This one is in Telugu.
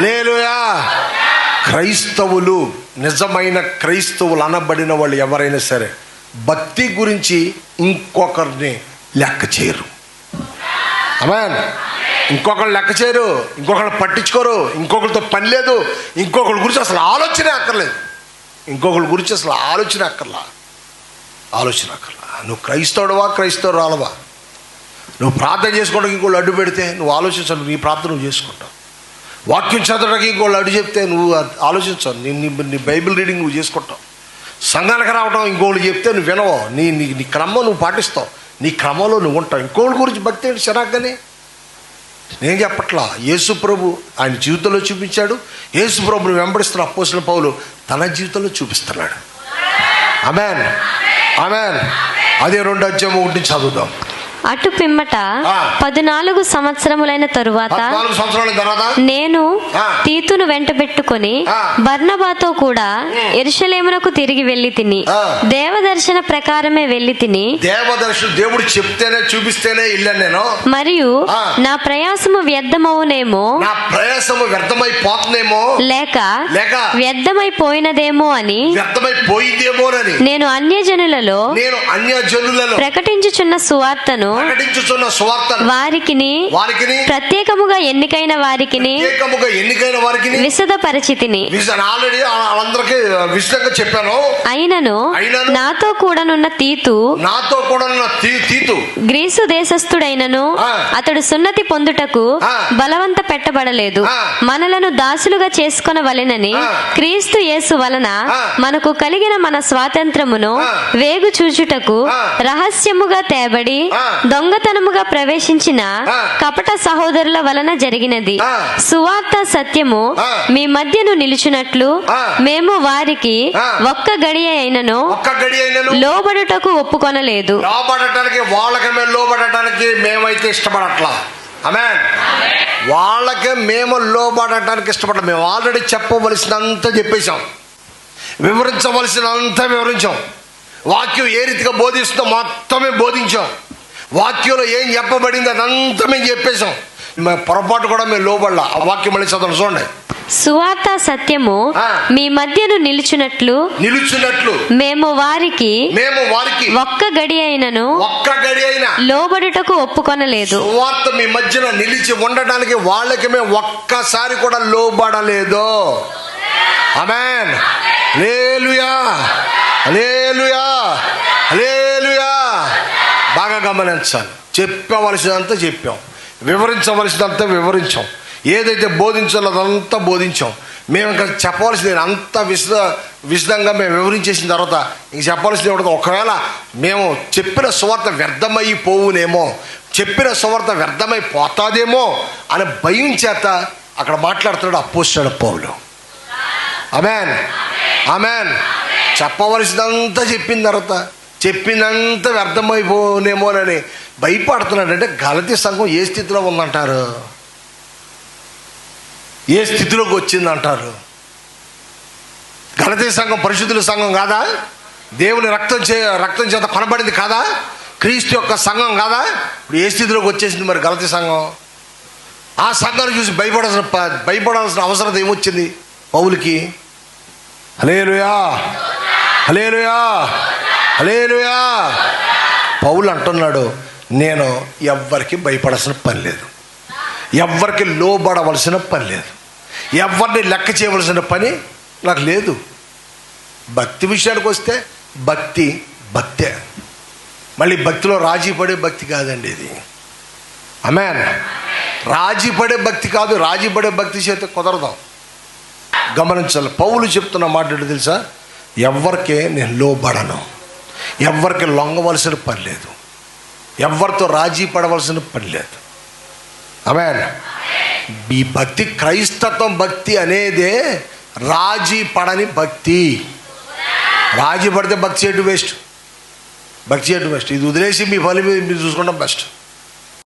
లేలుయా క్రైస్తవులు నిజమైన క్రైస్తవులు అనబడిన వాళ్ళు ఎవరైనా సరే భక్తి గురించి ఇంకొకరిని లెక్క చేయరు. అమెన్ ఇంకొకరు లెక్క చేయరు ఇంకొకరు పట్టించుకోరు ఇంకొకరితో పని లేదు ఇంకొకరి గురించి అసలు ఆలోచనే అక్కర్లేదు. ఇంకొకరి గురించి అసలు ఆలోచన అక్కర్లా. ఆలోచన అక్కర్లా. నువ్వు క్రైస్తవుడవా క్రైస్తవుడు రాలవా నువ్వు ప్రార్థన చేసుకోవడానికి ఇంకోళ్ళు అడ్డు పెడితే నువ్వు ఆలోచించాలి నీ ప్రార్థన నువ్వు చేసుకుంటావు. వాక్యం చదవడానికి ఇంకోళ్ళు అడ్డు చెప్తే నువ్వు ఆలోచించవు. నీ నీ బైబిల్ రీడింగ్ నువ్వు చేసుకుంటావు. సంఘానికి రావడం ఇంకోళ్ళు చెప్తే నువ్వు వినవు. నీ నీ నీ క్రమం నువ్వు పాటిస్తావు. నీ క్రమంలో నువ్వు ఉంటావు. ఇంకోళ్ళ గురించి భక్తి ఏంటి? చిరాగ్గానే? నేను చెప్పట్లా. యేసు ప్రభు ఆయన జీవితంలో చూపించాడు. యేసు ప్రభుని వెంబడిస్తున్న అప్పోసిన పౌలు తన జీవితంలో చూపిస్తున్నాడు. అమెన్ అమెన్ అదే రెండు అధ్యాయం ఒకటి చదువుదాం. అటు పిమ్మట. పద్నాలుగు సంవత్సరములైన తరువాత నేను. తీతును వెంట పెట్టుకుని ఆ. బర్నబాతో కూడా ఎరుషలేమునకు తిరిగి వెళ్ళి తిని. దేవదర్శన ప్రకారమే వెళ్ళి తిని దేవదర్శుడు దేవుడు చెప్తేనే చూపిస్తేనే వెళ్ళాను నేను మరియు. నా ప్రయాసము వ్యర్థమవునేమో నా ప్రయాసము వ్యర్థమైపోతుందేమో లేక లేక వ్యర్థమైపోయినదేమో అని వ్యర్థమైపోయిందేమోనని నేను అన్యజనులలో నేను అన్య జనులలో ప్రకటించుచున్న సువార్తను వారికిని వారికి ప్రత్యేకముగా ఎన్నికైన వారికిని ఏకముగా ఎన్నికైన వారికి విశద పరిచితిని ఆల్రెడీ వాళ్ళందరికీ విషయంగా చెప్పాను అయినను నాతో కూడానున్న తీతు నాతో కూడా తీతు గ్రీసు దేశస్థుడైనను. అతడు సున్నతి పొందుటకు. బలవంత పెట్టబడలేదు. మనలను దాసులుగా చేసుకొనవలెనని. క్రీస్తు యేసు వలన. మనకు కలిగిన మన స్వాతంత్రమును. వేగు చూచుటకు. రహస్యముగా తేబడి. దొంగతనముగా ప్రవేశించిన. కపట సహోదరుల వలన జరిగినది. సువార్త సత్యము. మీ మధ్యను నిలుచున్నట్లు ఆ. మేము వారికి. ఒక్క గడియ అయినను ఒక్క గడి అయినను లోబడుటకు ఒప్పుకొనలేదు లోబడటానికి వాళ్ళకి మేము లోబడటానికి మేమైతే ఇష్టపడట్లా ఆమె వాళ్ళకే మేము లోబడటానికి ఇష్టపడటం మేము ఆల్రెడీ చెప్పవలసినంత చెప్పేశాం వివరించవలసినంత వివరించాం వాక్యం ఏ రీతిగా బోధిస్తుందో మొత్తమే బోధించాం వాక్యంలో ఏం చెప్పబడింది అదంతా మేము చెప్పేశాం. పొరపాటు కూడా మేము లోబడలా. ఆ వాక్యం మళ్ళీ చదవండి చూడండి. సువార్త సత్యము. మీ మధ్యను నిలుచున్నట్లు నిలుచున్నట్లు మేము వారికి మేము వారికి ఒక్క గడి అయినను ఒక్క గడి అయినా లోబడుటకు ఒప్పుకొనలేదు. సువార్త మీ మధ్యన నిలిచి ఉండటానికి వాళ్ళకి మేము ఒక్కసారి కూడా లోబడలేదు. అమెన్ లేలుయా లేలుయా లేలుయా బాగా గమనించాలి. చెప్పవలసినంత చెప్పాం. వివరించవలసినంత వివరించాం. ఏదైతే బోధించాలో అదంతా బోధించాం. మేము ఇంకా చెప్పవలసింది అంత విశద విశదంగా మేము వివరించేసిన తర్వాత ఇంక చెప్పవలసింది ఉండదు ఒకవేళ మేము చెప్పిన సువార్త వ్యర్థమైపోవునేమో చెప్పిన సువార్త వ్యర్థమైపోతాదేమో అనే భయం చేత అక్కడ మాట్లాడుతున్నాడు అప్పోస్తాడు పౌలు. అమెన్ అమెన్ చెప్పవలసినంత చెప్పిన తర్వాత చెప్పినంత వ్యర్థమైపోనేమోనని భయపడుతున్నాడంటే గలతి సంఘం ఏ స్థితిలో ఉందంటారు? ఏ స్థితిలోకి వచ్చిందంటారు? గలతీ సంఘం పరిశుద్ధుల సంఘం కాదా? దేవుని రక్తం చే రక్తం చేత కొనబడింది కాదా? క్రీస్తు యొక్క సంఘం కాదా? ఇప్పుడు ఏ స్థితిలోకి వచ్చేసింది మరి గలతీ సంఘం? ఆ సంఘాన్ని చూసి భయపడాల్సిన భయపడాల్సిన అవసరం ఏమొచ్చింది పౌలకి? హలేలుయా హలేలుయా హలేలుయా పౌలు అంటున్నాడు నేను ఎవ్వరికి భయపడాల్సిన పని లేదు. ఎవ్వరికి లోబడవలసిన పని లేదు. ఎవరిని లెక్క చేయవలసిన పని నాకు లేదు. భక్తి విషయానికి వస్తే భక్తి భక్తే. మళ్ళీ భక్తిలో రాజీ పడే భక్తి కాదండి ఇది. అమెన్ రాజీ పడే భక్తి కాదు రాజీ పడే భక్తి చేత కుదరదాం. గమనించాలి. పౌలు చెప్తున్న మాట తెలుసా? ఎవరికే నేను లోబడను. ఎవరికి లొంగవలసిన పని లేదు. ఎవరితో రాజీ పడవలసిన పని లేదు. అమెన్ ఈ భక్తి క్రైస్తత్వం భక్తి అనేదే రాజీ పడని భక్తి. రాజీ పడితే భక్తి చేయటం వేస్ట్. భక్తి చేయటం బెస్ట్ ఇది వదిలేసి మీ పని మీద మీరు చూసుకోవడం బెస్ట్.